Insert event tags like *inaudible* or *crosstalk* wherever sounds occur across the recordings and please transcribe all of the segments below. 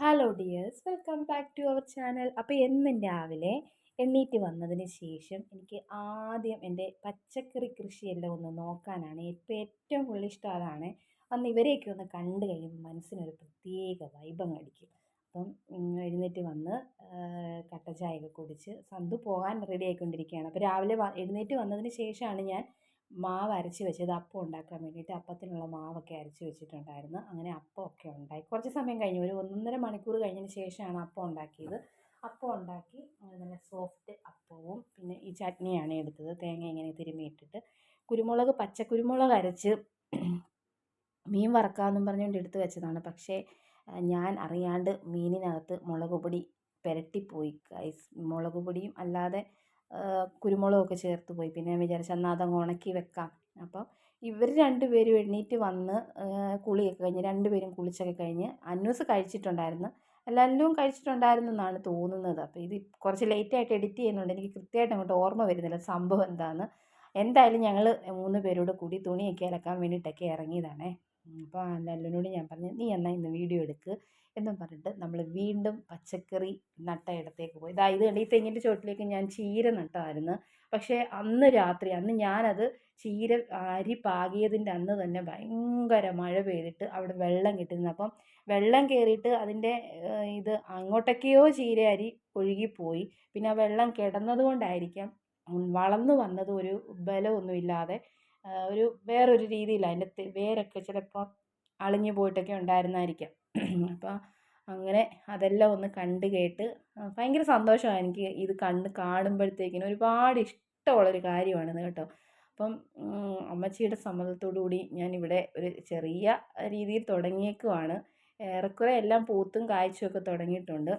Hello dears welcome back to our channel അപ്പോൾ എന്നും രാവിലെ എണ്ണീറ്റ് വന്നതിന് ശേഷം എനിക്ക് ആദ്യം എന്റെ പച്ചക്കറി കൃഷിയെല്ലാം ഒന്ന് നോക്കാനാണ് ഇപ്പോൾ ഏറ്റവും കൂടുതൽ ഇഷ്ടം അതാണ്. അന്ന് ഇവരെയൊക്കെ ഒന്ന് കണ്ടു കഴിയുമ്പോൾ മനസ്സിനൊരു പ്രത്യേക വൈബം അടിക്കും. അപ്പം എഴുന്നേറ്റ് വന്ന് കട്ട ചായയൊക്കെ കുടിച്ച് സന്തു പോകാൻ റെഡി ആയിക്കൊണ്ടിരിക്കുകയാണ്. അപ്പോൾ രാവിലെ എഴുന്നേറ്റ് വന്നതിന് ശേഷമാണ് ഞാൻ മാവ് അരച്ച് വെച്ചത് അപ്പം ഉണ്ടാക്കാൻ വേണ്ടിയിട്ട് അപ്പത്തിനുള്ള മാവൊക്കെ അരച്ച് വെച്ചിട്ടുണ്ടായിരുന്നു. അങ്ങനെ അപ്പമൊക്കെ ഉണ്ടായി. കുറച്ച് സമയം കഴിഞ്ഞു ഒരു ഒന്നൊന്നര മണിക്കൂർ കഴിഞ്ഞതിന് ശേഷമാണ് അപ്പം ഉണ്ടാക്കിയത്. അപ്പം ഉണ്ടാക്കി നല്ല സോഫ്റ്റ് അപ്പവും പിന്നെ ഈ ചട്നിയാണ് എടുത്തത്. തേങ്ങ ഇങ്ങനെ തിരുമ്മിയിട്ടിട്ട് കുരുമുളക് പച്ച കുരുമുളക് അരച്ച് മീൻ വറക്കാമെന്നും പറഞ്ഞുകൊണ്ട് എടുത്ത് വെച്ചതാണ്. പക്ഷേ ഞാൻ അറിയാണ്ട് മീനിനകത്ത് മുളക് പൊടി പുരട്ടിപ്പോയി. മുളക് പൊടിയും അല്ലാതെ കുരുമുളകൊക്കെ ചേർത്ത് പോയി. പിന്നെ ഞാൻ വിചാരിച്ചു എന്നാൽ അതങ്ങ് ഉണക്കി വെക്കാം. അപ്പോൾ ഇവർ രണ്ടുപേരും എണീറ്റ് വന്ന് കുളിയൊക്കെ കഴിഞ്ഞ് രണ്ടുപേരും കുളിച്ചൊക്കെ കഴിഞ്ഞ് അന്നൂസ് കഴിച്ചിട്ടുണ്ടായിരുന്നു. എല്ലാവരും കഴിച്ചിട്ടുണ്ടായിരുന്നു എന്നാണ് തോന്നുന്നത്. അപ്പോൾ ഇത് കുറച്ച് ലേറ്റായിട്ട് എഡിറ്റ് ചെയ്യുന്നുണ്ട്. എനിക്ക് കൃത്യമായിട്ട് അങ്ങോട്ട് ഓർമ്മ വരുന്നില്ല സംഭവം എന്താണെന്ന് എന്തായാലും ഞങ്ങൾ മൂന്ന് പേരോട് കൂടി തുണിയൊക്കെ അലക്കാൻ വേണ്ടിയിട്ടൊക്കെ ഇറങ്ങിയതാണേ. അപ്പോൾ ലല്ലുവിനോട് ഞാൻ പറഞ്ഞു നീ എന്നാൽ ഇന്ന് വീഡിയോ എടുക്ക് എന്നും പറഞ്ഞിട്ട് നമ്മൾ വീണ്ടും പച്ചക്കറി നട്ട ഇടത്തേക്ക് പോയി. ഇതാ ഇത് കണ്ട് ഈ തെങ്ങിന്റെ ചുവട്ടിലേക്ക് ഞാൻ ചീര നട്ടായിരുന്നു. പക്ഷേ അന്ന് രാത്രി അന്ന് ഞാനത് ചീര അരി പാകിയതിന്റെ അന്ന് തന്നെ ഭയങ്കര മഴ പെയ്തിട്ട് അവിടെ വെള്ളം കിട്ടുന്നു അപ്പം വെള്ളം കയറിയിട്ട് അതിന്റെ ഇത് അങ്ങോട്ടൊക്കെയോ ചീര അരി ഒഴുകിപ്പോയി. പിന്നെ ആ വെള്ളം കിടന്നത് കൊണ്ടായിരിക്കാം വളർന്നു വന്നത് ഒരു ബലമൊന്നുമില്ലാതെ ഒരു വേറൊരു രീതിയിൽ അതിന്റെ വേരൊക്കെ ചിലപ്പോൾ അളിഞ്ഞു പോയിട്ടൊക്കെ ഉണ്ടായിരുന്നായിരിക്കാം. *clears throat* അപ്പോൾ അങ്ങനെ അതെല്ലാം ഒന്ന് കണ്ട് കേട്ട് ഭയങ്കര സന്തോഷമാണ് എനിക്ക് ഇത് കണ്ട് കാണുമ്പോഴത്തേക്കിനും. ഒരുപാട് ഇഷ്ടമുള്ളൊരു കാര്യമാണിത് കേട്ടോ. അപ്പം അമ്മച്ചിയുടെ സമ്മതത്തോടു കൂടി ഞാനിവിടെ ഒരു ചെറിയ രീതിയിൽ തുടങ്ങിയേക്കുവാണ്. ഏറെക്കുറെ എല്ലാം പൂത്തും കായ്ച്ചുമൊക്കെ തുടങ്ങിയിട്ടുണ്ട്.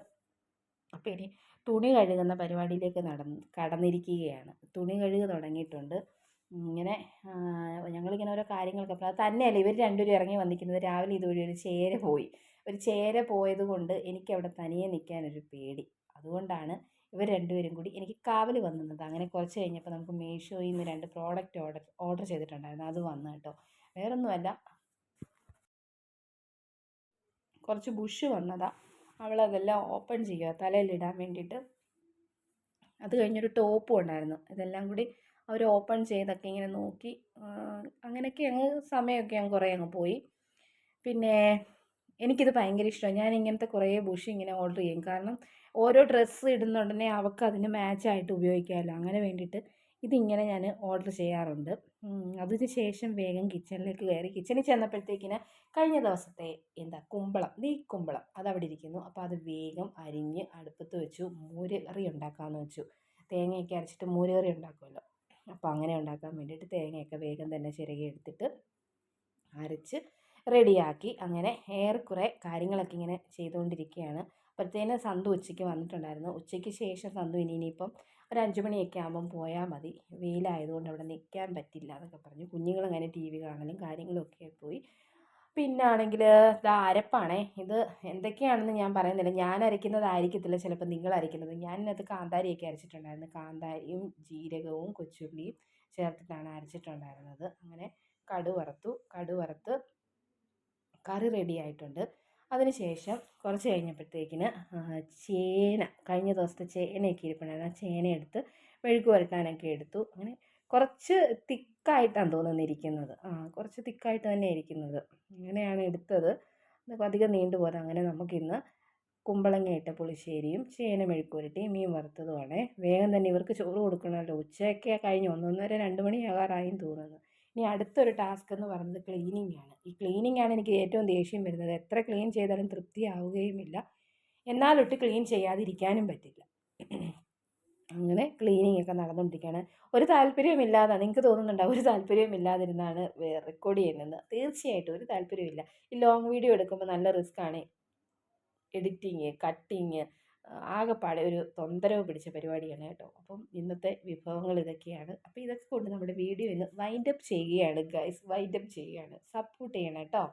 അപ്പോൾ ഇനി തുണി കഴുകുന്ന പരിപാടിയിലേക്ക് നടന്ന് കടന്നിരിക്കുകയാണ്. തുണി കഴുകി തുടങ്ങിയിട്ടുണ്ട്. ഇങ്ങനെ ഞങ്ങളിങ്ങനെ ഓരോ കാര്യങ്ങളൊക്കെ അത് തന്നെയല്ല ഇവർ രണ്ടുപേരും ഇറങ്ങി വന്നിരിക്കുന്നത്. രാവിലെ ഇതുവഴി ഒരു ചേര പോയി. ഒരു ചേര പോയത് കൊണ്ട് എനിക്കവിടെ തനിയെ നിൽക്കാനൊരു പേടി. അതുകൊണ്ടാണ് ഇവർ രണ്ടുപേരും കൂടി എനിക്ക് കാവൽ വന്നത്. അങ്ങനെ കുറച്ച് കഴിഞ്ഞപ്പോൾ നമുക്ക് മീഷോയിൽ നിന്ന് രണ്ട് പ്രോഡക്റ്റ് ഓർഡർ ഓർഡർ ചെയ്തിട്ടുണ്ടായിരുന്നു. അത് വന്നു കേട്ടോ. വേറൊന്നുമല്ല. കുറച്ച് ബുഷ് വന്നതാ. അവളതെല്ലാം ഓപ്പൺ ചെയ്യുക തലയിലിടാൻ വേണ്ടിയിട്ട്. അത് കഴിഞ്ഞൊരു ടോപ്പും ഉണ്ടായിരുന്നു. ഇതെല്ലാം കൂടി അവർ ഓപ്പൺ ചെയ്തൊക്കെ ഇങ്ങനെ നോക്കി. അങ്ങനെയൊക്കെ അങ്ങ് സമയമൊക്കെ അങ്ങ് കുറേ അങ്ങ് പോയി. പിന്നെ എനിക്കിത് ഭയങ്കര ഇഷ്ടമാണ് ഞാൻ ഇങ്ങനത്തെ കുറേ ബുഷ് ഇങ്ങനെ ഓർഡർ ചെയ്യും. കാരണം ഓരോ ഡ്രസ്സ് ഇടുന്ന ഇടുന്നുടനെ അവൾക്ക് അതിന് മാച്ചായിട്ട് ഉപയോഗിക്കാമല്ലോ അങ്ങനെ വേണ്ടിയിട്ട് ഇതിങ്ങനെ ഞാൻ ഓർഡർ ചെയ്യാറുണ്ട്. അതിന് ശേഷം വേഗം കിച്ചണിലേക്ക് കയറി. കിച്ചണിൽ ചെന്നപ്പോഴത്തേക്കിന് കഴിഞ്ഞ ദിവസത്തെ എന്താ കുമ്പളം ഈ കുമ്പളം അതവിടെ ഇരിക്കുന്നു. അപ്പോൾ അത് വേഗം അരിഞ്ഞ് അടുപ്പത്ത് വെച്ചു. മോര് കറി ഉണ്ടാക്കാമെന്ന് വെച്ചു. തേങ്ങയൊക്കെ അരച്ചിട്ട് മോര് കറി ഉണ്ടാക്കുമല്ലോ അപ്പോൾ അങ്ങനെ ഉണ്ടാക്കാൻ വേണ്ടിയിട്ട് തേങ്ങയൊക്കെ വേഗം തന്നെ ചിരകി എടുത്തിട്ട് അരച്ച് റെഡിയാക്കി. അങ്ങനെ ഏറെക്കുറെ കാര്യങ്ങളൊക്കെ ഇങ്ങനെ ചെയ്തുകൊണ്ടിരിക്കുകയാണ്. അപ്പോഴത്തേന് സന്തു ഉച്ചയ്ക്ക് വന്നിട്ടുണ്ടായിരുന്നു. ഉച്ചയ്ക്ക് ശേഷം സന്തു ഇനി ഇനിയിപ്പം ഒരു അഞ്ച് മണിയൊക്കെ ആകുമ്പം പോയാൽ മതി. വെയിലായതുകൊണ്ട് അവിടെ നിൽക്കാൻ പറ്റില്ല എന്നൊക്കെ പറഞ്ഞു. കുഞ്ഞുങ്ങളങ്ങനെ ടി വി കാണലും കാര്യങ്ങളൊക്കെ പോയി. പിന്നാണെങ്കിൽ ഇത് അരപ്പാണേ. ഇത് എന്തൊക്കെയാണെന്ന് ഞാൻ പറയുന്നില്ല. ഞാൻ അരയ്ക്കുന്നതായിരിക്കത്തില്ല ചിലപ്പോൾ നിങ്ങൾ അരയ്ക്കുന്നത്. ഞാൻ ഇതിനകത്ത് കാന്താരിയൊക്കെ അരച്ചിട്ടുണ്ടായിരുന്നു. കാന്താരിയും ജീരകവും കൊച്ചുള്ളിയും ചേർത്തിട്ടാണ് അരച്ചിട്ടുണ്ടായിരുന്നത്. അങ്ങനെ കടു വറുത്തു കടു വറുത്ത് കറി റെഡി ആയിട്ടുണ്ട്. അതിനുശേഷം കുറച്ച് കഴിഞ്ഞപ്പോഴത്തേക്കിന് ചേന കഴിഞ്ഞ ദിവസത്തെ ചേനയൊക്കെ ഇരിപ്പുണ്ടായിരുന്നു. ആ ചേന എടുത്ത് മെഴുക്ക് വരട്ടാനൊക്കെ എടുത്തു. അങ്ങനെ കുറച്ച് തിക്കായിട്ടാണ് തോന്നുന്നിരിക്കുന്നത് ആ കുറച്ച് തിക്കായിട്ട് തന്നെ ഇരിക്കുന്നത്. അങ്ങനെയാണ് എടുത്തത്. അധികം നീണ്ടു പോരാ. അങ്ങനെ നമുക്കിന്ന് കുമ്പളങ്ങയിട്ട പുളിശ്ശേരിയും ചേന മെഴുക്കുവരട്ടിയും മീൻ വറുത്തതുമാണ്. വേഗം തന്നെ ഇവർക്ക് ചോറ് കൊടുക്കണമല്ലോ. ഉച്ചയൊക്കെ കഴിഞ്ഞ് ഒന്നൊന്നര രണ്ട് മണിയാകാറായും തോന്നുന്നു. ഇനി അടുത്തൊരു ടാസ്ക് എന്ന് പറയുന്നത് ക്ലീനിങ് ആണ്. ഈ ക്ലീനിങ് ആണ് എനിക്ക് ഏറ്റവും ദേഷ്യം വരുന്നത്. എത്ര ക്ലീൻ ചെയ്താലും തൃപ്തിയാവുകയുമില്ല. എന്നാലൊട്ട് ക്ലീൻ ചെയ്യാതിരിക്കാനും പറ്റില്ല. അങ്ങനെ ക്ലീനിങ് ഒക്കെ നടന്നുകൊണ്ടിരിക്കുകയാണ്. ഒരു താല്പര്യമില്ലാതെ നിങ്ങൾക്ക് തോന്നുന്നുണ്ടാവും ഒരു താല്പര്യമില്ലാതിരുന്നാണ് റെക്കോർഡ് ചെയ്യുന്നത്. തീർച്ചയായിട്ടും ഒരു താല്പര്യമില്ല ഈ ലോങ് വീഡിയോ എടുക്കുമ്പോൾ നല്ല റിസ്ക്കാണ് എഡിറ്റിങ് കട്ടിങ് ആകെപ്പാടെ ഒരു തൊന്തരവ് പിടിച്ച പരിപാടിയാണ് കേട്ടോ. അപ്പം ഇന്നത്തെ വിഭവങ്ങൾ ഇതൊക്കെയാണ്. അപ്പോൾ ഇതൊക്കെ കൊണ്ട് നമ്മുടെ വീഡിയോ ഇന്ന് വൈൻഡപ്പ് ചെയ്യുകയാണ് ഗൈസ് വൈൻഡപ്പ് ചെയ്യുകയാണ്. സപ്പോർട്ട് ചെയ്യണം കേട്ടോ.